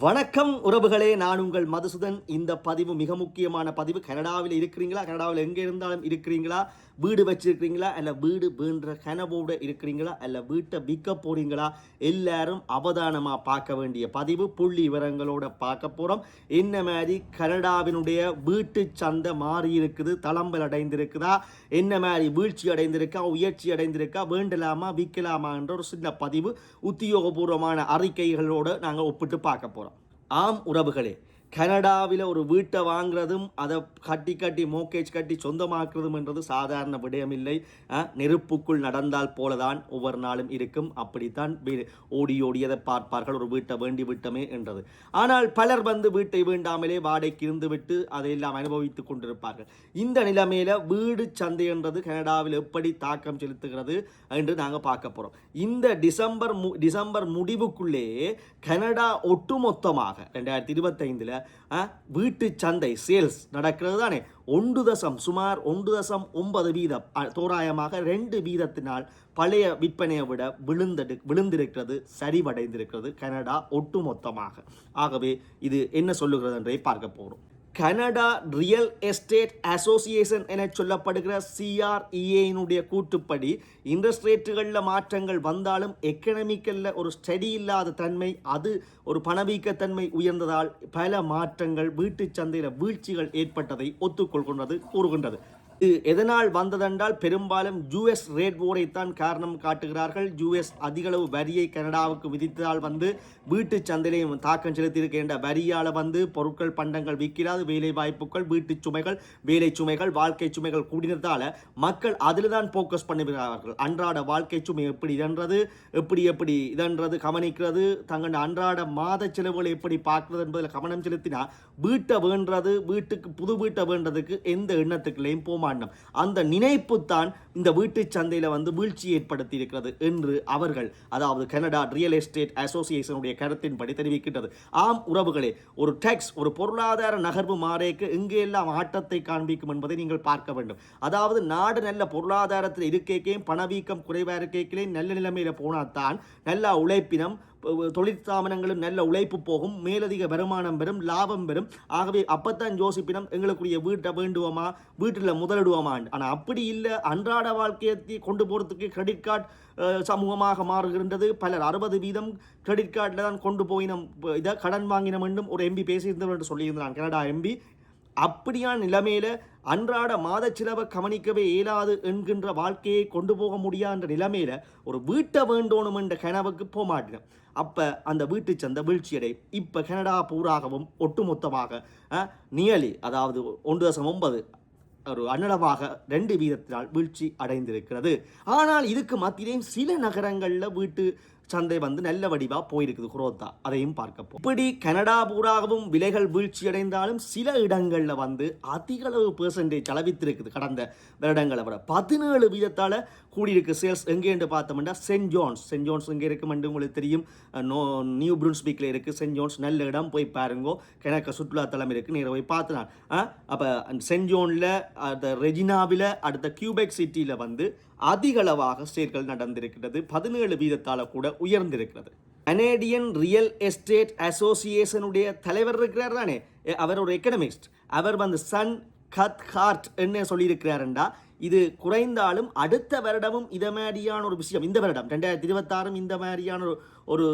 வணக்கம் உறவுகளே நான் உங்கள் மதுசுதன். இந்த பதிவு மிக முக்கியமான பதிவு. கனடாவில் இருக்கிறீங்களா? கனடாவில் எங்கே இருந்தாலும் இருக்கிறீங்களா? வீடு வச்சிருக்கிறீங்களா? அல்ல வீடு வேண்ட கனவோடு இருக்கிறீங்களா? அல்ல வீட்டை விற்க போறீங்களா? எல்லாரும் அவதானமாக பார்க்க வேண்டிய பதிவு. புள்ளி விவரங்களோட பார்க்க போகிறோம் என்ன மாதிரி கனடாவினுடைய வீட்டு சந்தை மாறி இருக்குது? தளம்பல் அடைந்திருக்குதா? என்ன மாதிரி வீழ்ச்சி அடைந்திருக்கா? உயர்ச்சி அடைந்திருக்கா? வேண்டலாமா? விற்கலாமா? என்ற ஒரு சின்ன பதிவு. உத்தியோகபூர்வமான அறிக்கைகளோடு நாங்கள் ஒப்பிட்டு பார்க்க போகிறோம் ஆம் உறவுகளே. கனடாவில் ஒரு வீட்டை வாங்குறதும் அதை கட்டி கட்டி மோக்கேஜ் கட்டி சொந்தமாக்குறதும் என்றது சாதாரண விடயமில்லை. நெருப்புக்குள் நடந்தால் போலதான் ஒவ்வொரு நாளும் இருக்கும். அப்படித்தான் வீ- ஓடி ஓடியதை பார்ப்பார்கள். ஒரு வீட்டை வேண்டி விட்டமே என்றது. ஆனால் பலர் வந்து வீட்டை வேண்டாமலே வாடகைக்கு இருந்துவிட்டு அதையெல்லாம் அனுபவித்துக் கொண்டிருப்பார்கள். இந்த நிலைமையில வீடு சந்தை என்றது கனடாவில் எப்படி தாக்கம் செலுத்துகிறது என்று நாங்கள் பார்க்க போகிறோம் இந்த டிசம்பர் மு டிசம்பர் முடிவுக்குள்ளே கனடா ஒட்டுமொத்தமாக ரெண்டாயிரத்தி இருபத்தைந்தில் வீட்டு சந்தை சேல்ஸ் நடக்கிறது தானே ஒன்று தசம் சுமார் ஒன்று தசம் ஒன்பது வீதம் தோராயமாக ரெண்டு வீதத்தினால் பழைய விற்பனையை விட விழுந்தடு விழுந்திருக்கிறது சரிவடைந்திருக்கிறது கனடா ஒட்டுமொத்தமாக. ஆகவே இது என்ன சொல்லுகிறது என்றே பார்க்க போகிறோம் கனடா ரியல் எஸ்டேட் அசோசியேஷன் என சொல்லப்படுகிற சிஆர்இஏனுடைய கூட்டுப்படி இன்ட்ரெஸ்ட் ரேட்டுகளில் மாற்றங்கள் வந்தாலும் எக்கனமிக்கலில் ஒரு ஸ்டடி இல்லாத தன்மை அது ஒரு பணவீக்கத்தன்மை உயர்ந்ததால் பல மாற்றங்கள் வீட்டுச் சந்தையில் வீழ்ச்சிகள் ஏற்பட்டதை ஒத்துக்கொள்கின்றது கூறுகின்றது. இது எதனால் வந்ததென்றால் பெரும்பாலும் யூஎஸ் ரேட் போரை தான் காரணம் காட்டுகிறார்கள். யூஎஸ் அதிகளவு வரியை கனடாவுக்கு விதித்ததால் வந்து வீட்டுச் சந்தையிலையும் தாக்கம் செலுத்தியிருக்கின்ற வரியால் வந்து பொருட்கள் பண்டங்கள் விற்கிறாது வேலை வாய்ப்புகள் வீட்டுச் சுமைகள் வேலை சுமைகள் வாழ்க்கை சுமைகள் கூடினதால் மக்கள் அதில் தான் ஃபோக்கஸ் பண்ணுகிறார்கள் அன்றாட வாழ்க்கை சுமை எப்படி இதன்றது எப்படி எப்படி இதன்றது கவனிக்கிறது தங்கள் அன்றாட மாத செலவுகளை எப்படி பார்க்கிறது என்பதில் கவனம் செலுத்தினா வீட்டை வேண்டது வீட்டுக்கு புது வீட்டை வேண்டதுக்கு எந்த எண்ணத்துக்குள்ளேயும் போமா மாட்டோம் அந்த நினைப்பு தான் இந்த வீட்டு சந்தையில் வந்து வீழ்ச்சி ஏற்படுத்தி இருக்கிறது என்று அவர்கள் அதாவது கனடா ரியல் எஸ்டேட் அசோசியேஷனுடைய கருத்தின்படி தெரிவிக்கின்றது. ஆம் உறவுகளே ஒரு டேக்ஸ் ஒரு பொருளாதார நகர்வு மாறேக்கு எங்கெல்லாம் ஆட்டத்தை காண்பிக்கும் என்பதை நீங்கள் பார்க்க வேண்டும். அதாவது நாடு நல்ல பொருளாதாரத்தில் இருக்கேக்கையும் பணவீக்கம் குறைவாக இருக்கேக்கிலே நல்ல நிலைமையில் போனால்தான் நல்ல உழைப்பினம் தொழிற்சாமனங்களும் நல்ல உழைப்பு போகும் மேலதிக வருமானம் பெறும் லாபம் பெறும். ஆகவே அப்பத்தான் யோசிப்பினம் எங்களுக்குரிய வீட்டை வேண்டுவோமா வீட்டில் முதலிடுவோமா ஆனால் அப்படி இல்லை அன்றாட வாழ்க்கையை கொண்டு போகிறதுக்கு கிரெடிட் கார்டு சமூகமாக மாறுகின்றது. பலர் அறுபது வீதம் கிரெடிட் கார்டில் தான் கொண்டு போயினம். இதை கடன் வாங்கினம் என்றும் ஒரு எம்பி பேசியிருந்தவர் என்று சொல்லியிருந்தான். கனடா எம்பி அப்படியான நிலைமையில் அன்றாட மாத செலவை கவனிக்கவே இயலாது என்கின்ற வாழ்க்கையை கொண்டு போக முடியாத நிலைமையில் ஒரு வீட்டை வேண்டோணும் என்ற கனவுக்கு போக மாட்டேன் அப்போ அந்த வீட்டு சந்தை வீழ்ச்சியடை இப்போ கனடா பூராகவும் ஒட்டுமொத்தமாக நியலி அதாவது ஒன்று தசம் ஒன்பது ஒரு அன்னளவாக ரெண்டு வீதத்தினால் வீழ்ச்சி அடைந்திருக்கிறது. ஆனால் இதுக்கு மத்தியிலேயும் சில நகரங்களில் வீட்டு சந்தை வந்து நல்ல வடிவாக போயிருக்குது குரோத்தா. அதையும் பார்க்க இப்படி கனடா பூராகவும் விலைகள் வீழ்ச்சி அடைந்தாலும் சில இடங்களில் வந்து அதிக அளவு பெர்சன்டேஜ் அளவித்திருக்குது கடந்த வருடங்களை விட. பதினேழு வீதத்தால் கூடியிருக்கு சேல்ஸ் எங்கே என்று பார்த்தோம்னா சென்ட் ஜோன்ஸ் சென்ட் ஜோன்ஸ் எங்கே இருக்குமென்று உங்களுக்கு தெரியும். நோ நியூ ப்ரூன்ஸ்பீக்கில் இருக்குது சென்ட் ஜோன்ஸ் நல்ல இடம். போய் பாருங்கோ. கிழக்க சுற்றுலாத்தலம் இருக்குது நேராக போய் பார்த்து அப்போ சென்ட் ஜோனில் அடுத்த ரெஜினாவில் அடுத்த கியூபெக் சிட்டியில் வந்து அதிகளவாக சேர்கள் நடந்திருக்கிறது. பதினேழு வீதத்தால் கூட உயர்ந்திருக்கிறது. கனேடியன் ரியல் எஸ்டேட் அசோசியேஷனுடைய தலைவர் இருக்கிறார் தானே? அவர் ஒரு எக்கனமிஸ்ட் அவர் வந்து சன் கத் ஹார்ட் என்ன சொல்லியிருக்கிறாருண்டா? இது குறைந்தாலும் அடுத்த வருடமும் இதை மாதிரியான ஒரு விஷயம். இந்த வருடம் ரெண்டாயிரத்தி இருபத்தாறும் இந்த மாதிரியான ஒரு ஒரு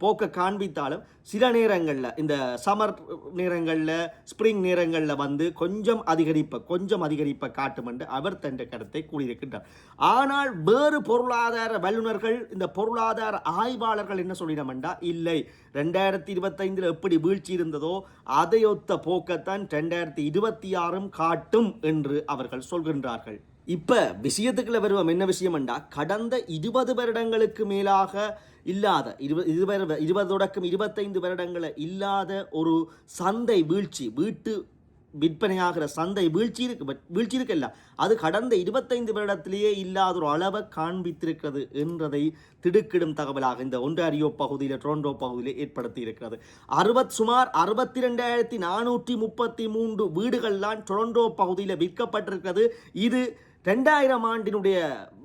போக்கை காண்பித்தாலும் சில நேரங்களில் இந்த சம்மர் நேரங்களில் ஸ்ப்ரிங் நேரங்களில் வந்து கொஞ்சம் அதிகரிப்பை கொஞ்சம் அதிகரிப்பை காட்டும் என்று அவர் தன் கருத்தை கூறியிருக்கின்றார். ஆனால் வேறு பொருளாதார வல்லுநர்கள் இந்த பொருளாதார ஆய்வாளர்கள் என்ன சொல்லிடமெண்டா இல்லை ரெண்டாயிரத்தி இருபத்தைந்தில் எப்படி வீழ்ச்சி இருந்ததோ அதையொத்த போக்கத்தான் ரெண்டாயிரத்தி இருபத்தி ஆறும் காட்டும் என்று அவர்கள் சொல்கின்றார்கள். இப்போ விஷயத்துக்குள்ள வருவோம். என்ன விஷயம்ண்டா? கடந்த இருபது வருடங்களுக்கு மேலாக இல்லாத இருபது இருபது இருபது தொடக்கம் இருபத்தைந்து வருடங்களை இல்லாத ஒரு சந்தை வீழ்ச்சி வீட்டு விற்பனையாகிற சந்தை வீழ்ச்சி இருக்கு வீழ்ச்சி இருக்குல்ல அது கடந்த இருபத்தைந்து வருடத்திலேயே இல்லாத ஒரு அளவை காண்பித்திருக்கிறது என்றதை திடுக்கிடும் தகவலாக இந்த ஒன்றாரியோ பகுதியில் டொரண்டோ பகுதியில் ஏற்படுத்தி இருக்கிறது அறுபத் சுமார் அறுபத்தி ரெண்டாயிரத்தி நானூற்றி முப்பத்தி மூன்று வீடுகள்லாம் டொரண்டோ பகுதியில் விற்கப்பட்டிருக்கிறது. இது ரெண்டாயிரம் ஆண்டினுடைய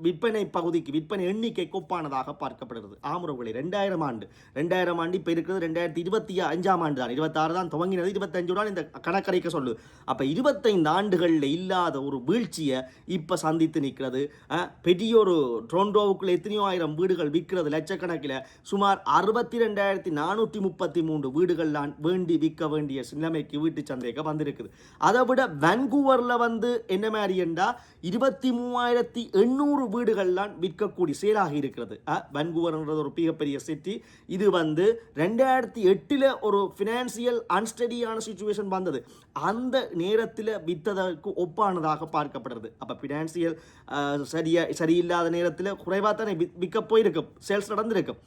விற்பனை பகுதிக்கு விற்பனை எண்ணிக்கை கோப்பானதாக பார்க்கப்படுகிறது. ஆமுறவுகளை ரெண்டாயிரம் ஆண்டு. ரெண்டாயிரம் ஆண்டு இப்போ இருக்கிறது ரெண்டாயிரத்தி இருபத்தி அஞ்சாம் ஆண்டு தான். இருபத்தாறு தான் துவங்கினது. இருபத்தஞ்சு தான் இந்த கணக்கரைக்க சொல்லுது அப்போ இருபத்தைந்து ஆண்டுகளில் இல்லாத ஒரு வீழ்ச்சியை இப்போ சந்தித்து நிற்கிறது. பெரிய ஒரு ட்ரோண்டோவுக்குள்ள எத்தனையோ ஆயிரம் வீடுகள் விற்கிறது. லட்சக்கணக்கில் சுமார் அறுபத்தி ரெண்டாயிரத்தி நானூற்றி முப்பத்தி மூன்று வீடுகள்லாம் வேண்டி விற்க வேண்டிய நிலைமைக்கு வீட்டு சந்தைக்கு வந்திருக்குது. அதை விட வன்கூவரில் வந்து என்ன மாதிரி என்றால் இருபத்தி மூவாயிரத்தி எண்ணூறு வீடுகள்லாம் விற்கக்கூடிய சேலாக இருக்கிறது. வன்குவர்ன்றது ஒரு மிகப்பெரிய சிட்டி இது வந்து ரெண்டாயிரத்தி எட்டில் ஒரு ஃபினான்சியல் அன்ஸ்டடியான சுச்சுவேஷன் வந்தது. அந்த நேரத்தில் விற்றதற்கு ஒப்பானதாக பார்க்கப்படுறது. அப்போ ஃபினான்சியல் சரியா சரியில்லாத நேரத்தில் குறைவாக தானே விற்க போயிருக்கும். சேல்ஸ் நடந்திருக்கும்.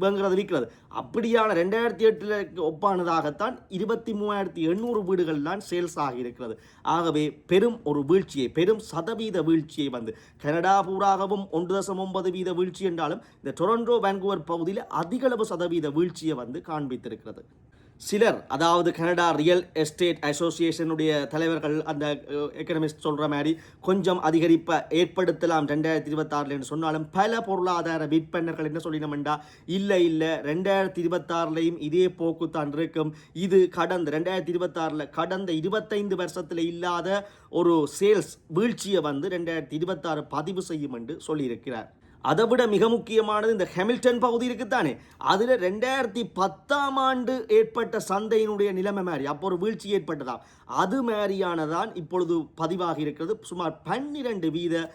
வேங்கிறது விற்கிறது. அப்படியான ரெண்டாயிரத்தி எட்டில் ஒப்பானதாகத்தான் இருபத்தி மூவாயிரத்தி எண்ணூறு வீடுகள் தான் சேல்ஸ் ஆகியிருக்கிறது ஆகவே பெரும் ஒரு வீழ்ச்சியை பெரும் சதவீத வீழ்ச்சியை வந்து கனடா பூராகவும் ஒன்று தசம் ஒன்பது வீத வீழ்ச்சி என்றாலும் இந்த டொரண்டோ வான்கூவர் பகுதியில் அதிகளவு சதவீத வீழ்ச்சியை வந்து காண்பித்திருக்கிறது. சிலர் அதாவது கனடா ரியல் எஸ்டேட் அசோசியேஷனுடைய தலைவர்கள் அந்த எக்கனமிஸ்ட் சொல்கிற மாதிரி கொஞ்சம் அதிகரிப்பை ஏற்படுத்தலாம் ரெண்டாயிரத்தி இருபத்தாறில் என்று சொன்னாலும் பல பொருளாதார விற்பனர்கள் என்ன சொல்லினோம்டா இல்லை இல்லை ரெண்டாயிரத்தி இருபத்தாறுலையும் இதே போக்கு தான் இருக்கும். இது கடந்த ரெண்டாயிரத்தி இருபத்தாறில் கடந்த இருபத்தைந்து வருஷத்தில் இல்லாத ஒரு சேல்ஸ் வீழ்ச்சியை வந்து ரெண்டாயிரத்தி இருபத்தாறு பதிவு செய்யும் என்று சொல்லியிருக்கிறார். அதை விட மிக முக்கியமானது இந்த ஹெமில்டன் பகுதி இருக்குத்தானே? அதில் ரெண்டாயிரத்தி பத்தாம் ஆண்டு ஏற்பட்ட சந்தையினுடைய நிலைமை மாதிரி அப்போ ஒரு வீழ்ச்சி ஏற்பட்டதாம். அது மாதிரியானதான் இப்பொழுது பதிவாகி இருக்கிறது. சுமார் பன்னிரண்டு வீத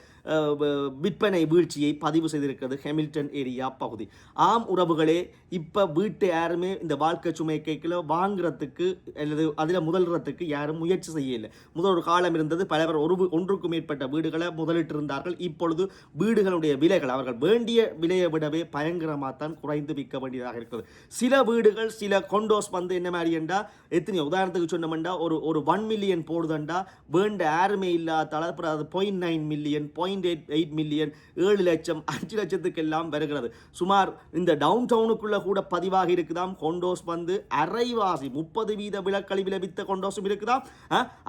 விற்பனை வீழ்ச்சியை பதிவு செய்திருக்கிறது ஹெமில்டன் ஏரியா பகுதி. ஆம் உறவுகளே இப்போ வீட்டு யாருமே இந்த வாழ்க்கை சுமை கேட்கல வாங்குறதுக்கு அல்லது அதில் முதல்றதுக்கு யாரும் முயற்சி செய்யலை. முதல் ஒரு காலம் இருந்தது பலவர் ஒரு ஒன்றுக்கும் மேற்பட்ட வீடுகளை முதலிட்டிருந்தார்கள். இப்பொழுது வீடுகளுடைய விலைகள் அவர்கள் வேண்டிய விலையை விடவே பயங்கரமாக தான் குறைந்து விற்க வேண்டியதாக இருக்கிறது. சில வீடுகள் சில கொண்டோஸ் வந்து என்ன மாதிரி என்றா எத்தனை உதாரணத்துக்கு சொன்னோம்டா ஒரு ஒரு ஒன் மில்லியன் போடுதண்டா வேண்ட யாருமே இல்லாத அப்புறம் அது point nine million point eight eight million ஏழு லட்சம் அஞ்சு லட்சத்துக்கு எல்லாம் வருகிறது. சுமார் இந்த டவுன் டவுனுக்குள்ளே கூட பதிவாகி இருக்குதாம். கொண்டோஸ் வந்து அரைவாசி முப்பது வீத விலக்களி வித்த கொண்டோஸும் இருக்குதாம்.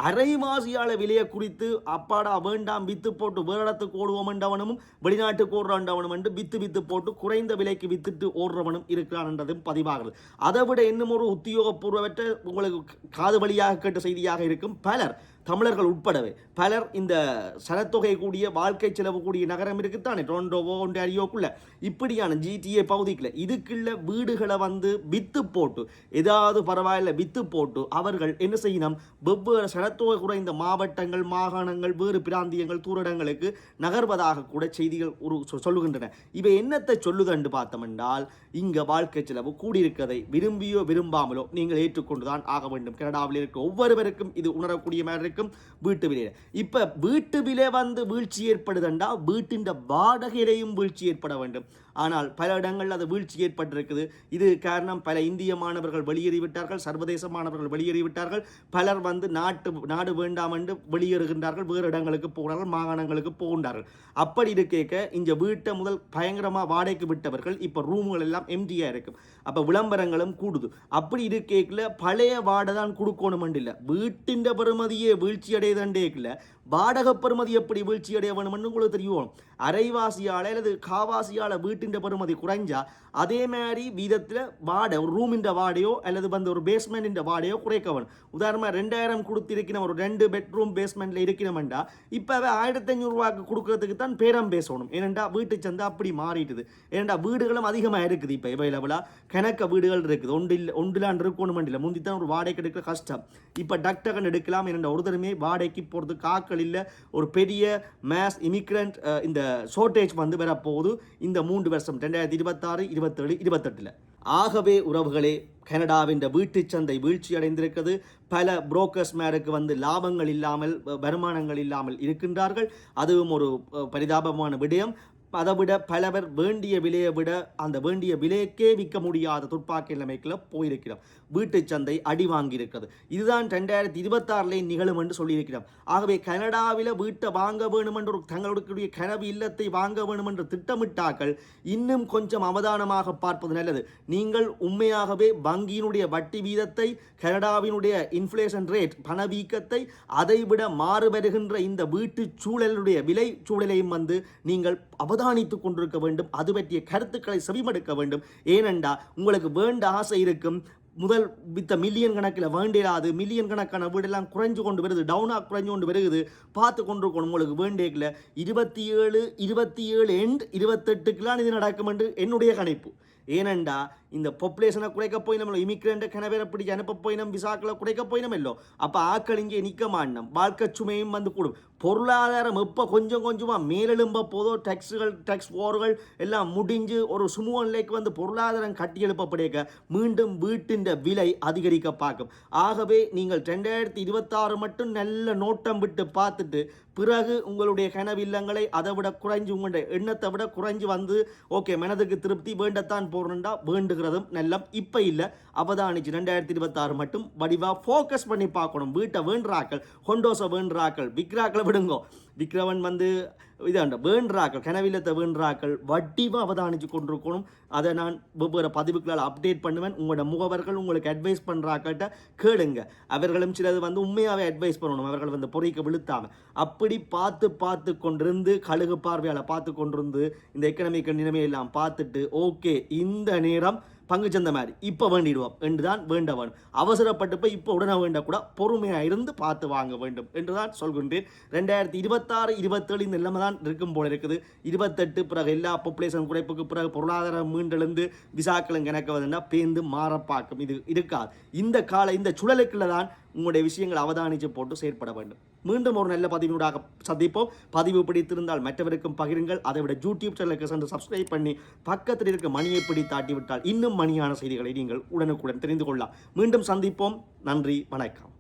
அரைவாசியால் விலையை குறித்து அப்பாடா வேண்டாம் வித்து போட்டு வேறு இடத்துக்கு ஓடுவோம்ன்றவனும் வெளிநாட்டுக்கு ஓடுறவனும் என்று வித்து வித்து போட்டு குறைந்த விலைக்கு வித்துட்டு ஓடுறவனும் இருக்கிறான் என்றதும் பதிவாகிறது. அதை விட இன்னும் ஒரு உத்தியோகபூர்வற்ற உங்களுக்கு காது வழியாக கேட்ட செய்தியாக இருக்கும். பலர் தமிழர்கள் உட்படவே பலர் இந்த சனத்தொகை கூடிய வாழ்க்கை செலவு கூடிய நகரம் இருக்குத்தானே? டொரண்டோவோ ஒன்டாரியோக்குள்ள. இப்படியான ஜிடிஏ பகுதிக்குள்ள இதுக்குள்ள வீடுகளை வந்து வித்து போட்டு ஏதாவது பரவாயில்ல வித்து போட்டு அவர்கள் என்ன செய்யணும்? வெவ்வேறு சனத்தொகை குறைந்த மாவட்டங்கள் மாகாணங்கள் வேறு பிராந்தியங்கள் தூரடங்களுக்கு நகர்வதாக கூட செய்திகள் ஒரு சொ- சொல்லுகின்றன. இவை என்னத்தை சொல்லுதன்று பார்த்தோமென்றால் இங்கே வாழ்க்கை செலவு கூடியிருக்கதை விரும்பியோ விரும்பாமலோ நீங்கள் ஏற்றுக்கொண்டுதான் ஆக வேண்டும். கனடாவில் இருக்க ஒவ்வொருவருக்கும் இது உணரக்கூடிய மாதிரி இருக்கும் வீட்டு விலையில் இப்போ வீட்டு விலை வந்து வீழ்ச்சி ஏற்படுதுண்டா? வீட்டின் வாடகையிலையும் வீழ்ச்சி ஏற்பட வேண்டும். ஆனால் பல இடங்களில் அது வீழ்ச்சி ஏற்பட்டிருக்குது. இது காரணம் பல இந்திய மாணவர்கள் வெளியேறிவிட்டார்கள் சர்வதேச மாணவர்கள் வெளியேறிவிட்டார்கள். பலர் வந்து நாட்டு நாடு வேண்டாம் என்று வெளியேறுகின்றார்கள் வேறு இடங்களுக்கு போகிறார்கள் மாகாணங்களுக்கு போகின்றார்கள். அப்படி இருக்க இந்த வீட்டை முதல் பயங்கரமாக வாடகைக்கு விட்டவர்கள் இப்போ ரூம்கள் எல்லாம் எம்டியாக இருக்கும். அப்போ விளம்பரங்களும் கூடுது. அப்படி இருக்கேக்கில் பழைய வாடை தான் கொடுக்கணும் இல்லை. வீட்டின் பெறுமதியே வீழ்ச்சி அடையதண்டேக்கில் வாடகை பெறுமதி எப்படி வீழ்ச்சி வேணும்னு உங்களுக்கு தெரியும்? அரைவாசியால் அல்லது காவாசியால் வீட்டின் பெறுமதி குறைஞ்சா அதே மாதிரி வீதத்தில் வாடகை ஒரு ரூமின்ற வாடையோ அல்லது வந்து ஒரு பேஸ்மெண்ட்டின் வாடையோ குறைக்க வேணும். உதாரணமாக ரெண்டாயிரம் கொடுத்திருக்கணும் ஒரு ரெண்டு பெட்ரூம் பேஸ்மெண்ட்டில் இருக்கணுமெண்டா இப்போவே ஆயிரத்தி ஐநூறுரூவாக்கு கொடுக்கறதுக்கு தான் பேரம் பேசணும். ஏனெண்டா வீட்டு சந்தை அப்படி மாறிட்டுது. ஏனெண்டா வீடுகளும் அதிகமாக இருக்குது இப்போ அவைலபிளாக கணக்க வீடுகள் இருக்குது. ஒன்றில் ஒன்றிலான் இருக்கணும் இல்லை முந்தி தான் ஒரு வாடகை எடுக்கிற கஷ்டம். இப்போ டக்டகன் எடுக்கலாம். ஏனெண்டா ஒருத்தருமே வாடகைக்கு போகிறதுக்கு காக்கள் இல்லை ஒரு பெரிய மேஸ் இமிக்ரண்ட் இந்த ஷோர்டேஜ் வந்து வரப்போகுது இந்த மூன்று வருஷம் ரெண்டாயிரத்தி இருபத்தாறு இருபத்தேழு இருபத்தெட்டில். ஆகவே உறவுகளே கனடாவின் வீட்டு சந்தை வீழ்ச்சி அடைந்திருக்கிறது. பல புரோக்கர்ஸ் மேருக்கு வந்து லாபங்கள் இல்லாமல் வருமானங்கள் இல்லாமல் இருக்கின்றார்கள். அதுவும் ஒரு பரிதாபமான விடயம். அதை விட பலவர் வேண்டிய விலையை விட அந்த வேண்டிய விலைக்கே விற்க முடியாத துப்பாக்கி நிலைமைக்குள்ள போயிருக்கிறோம். வீட்டு சந்தை அடி வாங்கியிருக்கிறது. இதுதான் ரெண்டாயிரத்தி இருபத்தாறுலேயும் நிகழும் என்று சொல்லியிருக்கிறோம். ஆகவே கனடாவில் வீட்டை வாங்க வேணும் என்ற ஒரு தங்களுடைய கனவு இல்லத்தை வாங்க வேணும் என்ற திட்டமிட்டாக்கள் இன்னும் கொஞ்சம் அவதானமாக பார்ப்பது நல்லது. நீங்கள் உண்மையாகவே வங்கியினுடைய வட்டி வீதத்தை கனடாவினுடைய இன்ஃப்ளேஷன் ரேட் பணவீக்கத்தை அதைவிட மாறு வருகின்ற இந்த வீட்டு சூழலுடைய விலை சூழலையும் வந்து நீங்கள் அவதானித்துக் கொண்டிருக்க வேண்டும். அது பற்றிய கருத்துக்களை செவிமடுக்க வேண்டும். ஏனெண்டா உங்களுக்கு வேண்ட ஆசை இருக்கும். முதல் வித்த மில்லியன் கணக்கில் வேண்டிடாது மில்லியன் கணக்கான வீடெல்லாம் குறைஞ்சு கொண்டு வருது. டவுனாக குறைஞ்சு கொண்டு வருகுது. பார்த்து கொண்டிருக்கணும். உங்களுக்கு வேண்டியக்கில் இருபத்தி ஏழு இருபத்தி ஏழு எண்ட் இருபத்தெட்டுக்கெல்லாம் இது நடக்கும் என்று என்னுடைய கணிப்பு. ஏனெண்டா இந்த பாப்புலேஷனை குறைக்க போயினோம் இமிக்ரெண்ட் கிணவேற பிடிச்சி அனுப்ப போயினோம் விசாக்களை குறைக்க போயினோம் அப்போ ஆக்கள் இங்கே நிற்க மாட்டோம் வாழ்க்கை சுமையும் வந்து கூடும். பொருளாதாரம் எப்போ கொஞ்சம் கொஞ்சமாக மேலெழும்ப போதோ டேக்ஸுகள் டேக்ஸ் போர்கள் எல்லாம் முடிஞ்சு ஒரு சுமூக நிலைக்கு வந்து பொருளாதாரம் கட்டி எழுப்பப்படுக மீண்டும் வீட்டின் விலை அதிகரிக்க பார்க்கும். ஆகவே நீங்கள் ரெண்டாயிரத்தி இருபத்தாறு மட்டும் நல்ல நோட்டம் விட்டு பார்த்துட்டு பிறகு உங்களுடைய கனவு இல்லங்களை அதை விட குறைஞ்சு உங்களுடைய எண்ணத்தை விட குறைஞ்சு வந்து ஓகே மனதுக்கு திருப்தி வேண்டத்தான் போறேன்டா வேண்டுகிறதும் நல்லம் இப்போ இல்லை. அவதானிச்சு ரெண்டாயிரத்தி இருபத்தாறு மட்டும் வடிவாக ஃபோக்கஸ் பண்ணி பார்க்கணும். வீட்டை வேண்டுறாக்கள் ஹொண்டோஸை வேண்டுறாக்கள் விக்ராக்களை விடுங்கோ. விக்ரவன் வந்து இதாண்ட வேண்டாக்கள் கனவில்லத்தை வேண்டாக்கள் வட்டிவாக அவதானிச்சு கொண்டிருக்கணும். அதை நான் வெவ்வேறு பதிவுகளால் அப்டேட் பண்ணுவேன். உங்களோட முகவர்கள் உங்களுக்கு அட்வைஸ் பண்ணுறாக்கிட்ட கேளுங்க. அவர்களும் சிலது வந்து உண்மையாகவே அட்வைஸ் பண்ணணும். அவர்கள் வந்து பொறிக்க விழுத்தாம. அப்படி பார்த்து பார்த்து கொண்டிருந்து கழுகு பார்வையால் பார்த்து கொண்டிருந்து இந்த எக்கனாமிக் நிலைமையெல்லாம் பார்த்துட்டு ஓகே இந்த நேரம் பங்குச்சந்தை மாதிரி. இப்போ வேண்டிடுவோம். என்று தான் வேண்ட வேண்டும். அவசரப்பட்டு போய் இப்போ உடனே வேண்டக்கூட பொறுமையாக இருந்து பார்த்து வாங்க வேண்டும் என்று தான் சொல்கின்றேன். ரெண்டாயிரத்தி இருபத்தாறு இருபத்தேழு இந்த நிலைமை தான் இருக்கும் போல இருக்குது. இருபத்தெட்டு பிறகு எல்லா பாப்புலேஷன் குறைப்புக்கு பிறகு பொருளாதாரம் மீண்டெழுந்து விசாக்களும் கணக்கு பேந்து மாறப்பாக்கும் இது இருக்காது. இந்த கால இந்த சுழலுக்குள்ள தான் உங்களுடைய விஷயங்களை அவதானித்து போட்டு செயற்பட வேண்டும். மீண்டும் ஒரு நல்ல பதிவினூடாக சந்திப்போம். பதிவு பிடித்திருந்தால் மற்றவருக்கும் பகிருங்கள். அதை விட யூடியூப் சேனலுக்கு சென்று சப்ஸ்கிரைப் பண்ணி பக்கத்தில் இருக்க மணியை பிடி தாட்டிவிட்டால் இன்னும் மணியான செய்திகளை நீங்கள் உடனுக்குடன் தெரிந்து கொள்ளலாம். மீண்டும் சந்திப்போம். நன்றி. வணக்கம்.